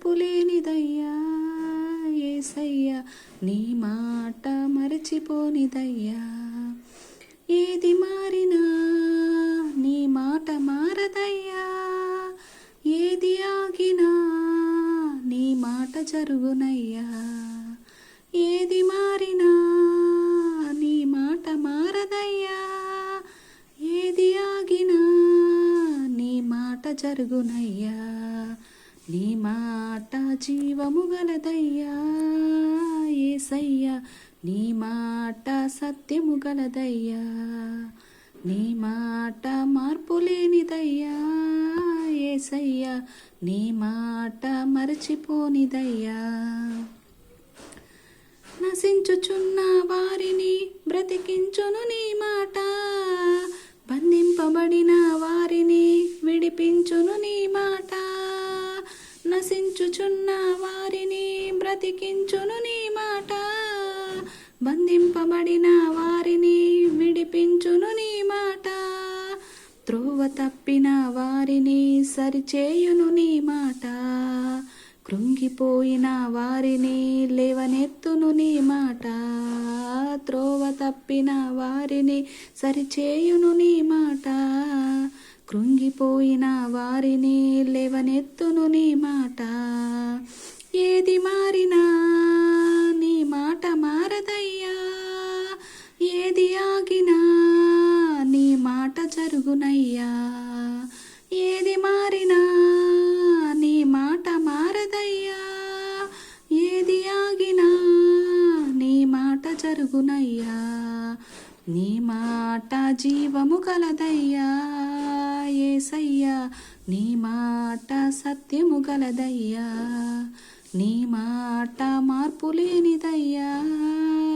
తప్పులేనిదయ్యా ఏసయ్యా నీ మాట మరచిపోనిదయ్యా. ఏది మారినా నీ మాట మారదయ్యా. ఏది ఆగినా నీ మాట జరుగునయ్యా. ఏది మారినా నీ మాట మారదయ్యా. ఏది ఆగినా నీ మాట జరుగునయ్యా. నీ మా జీవము గలదయ్యా ఏసయ్యా నీ మాట సత్యము గలదయ్యా నీ మాట మార్పు లేనిదయ్యా ఏసయ్యా నీ మాట మరచిపోనిదయ్యా. నశించుచున్న వారిని బ్రతికించును నీ బంధించుచున్న వారిని బ్రతికించును నీ మాట. బంధింపబడిన వారిని విడిపించును నీ మాట. త్రోవ తప్పిన వారిని సరిచేయును నీ మాట. కృంగిపోయిన వారిని లేవనెత్తును నీ మాట. త్రోవ తప్పిన వారిని సరిచేయును నీ మాట. కృంగిపోయిన వారిని లేవనెత్తును నీ మాట. ఏది మారినా నీ మాట మారదయ్యా. ఏది ఆగినా నీ మాట జరుగునయ్యా. ఏది మారినా నీ మాట మారదయ్యా. ఏది ఆగినా నీ మాట జరుగునయ్యా. నీ మాట జీవము కలదయ్యా. ఏసయ్యా నీ మాట సత్యము గలదయ్యా. నీ మాట మార్పు లేనిదయ్యా.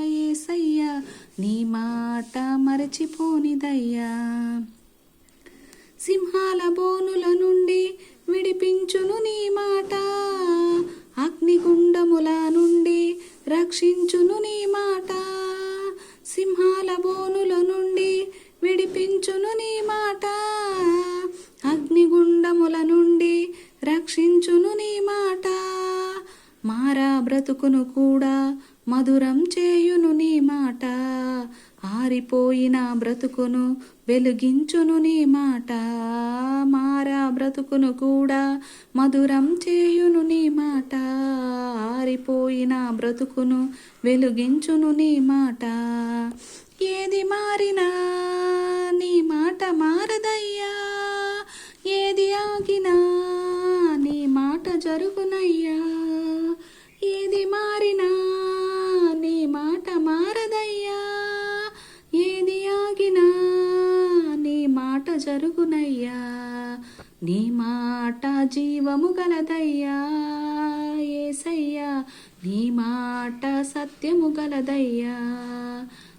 ఏసయ్యా నీ మాట మరచిపోనిదయ్యా. సింహాల బోనుల నుండి విడిపించును నీ మాట. అగ్నిగుండముల నుండి రక్షించును నీ మాట. సింహాల బోనుల నుండి విడిపించును నీ మాట. అగ్నిగుండముల నుండి రక్షించును నీ మాట. మారా బ్రతుకును కూడా మధురం చేయును నీ మాట. ఆరిపోయిన బ్రతుకును వెలిగించును నీ మాట. మారా బ్రతుకును కూడా మధురం చేయును నీ మాట. ఆరిపోయిన బ్రతుకును వెలిగించును నీ మాట. ఏది మారినా నీ మాట మారదయ్యా. ఆగినా నీ మాట జరుగునయ్యా. ఏది మారినా నీ మాట మారదయ్యా. ఏది ఆగినా నీ మాట జరుగునయ్యా. నీ మాట జీవము గలదయ్యా. ఏసయ్యా నీ మాట సత్యము గలదయ్యా.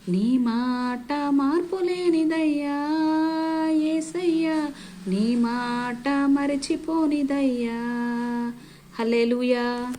నీ మాట మార్పు లేనిదయ్యా. మరచిపోనిదయ్యా. హల్లెలూయా.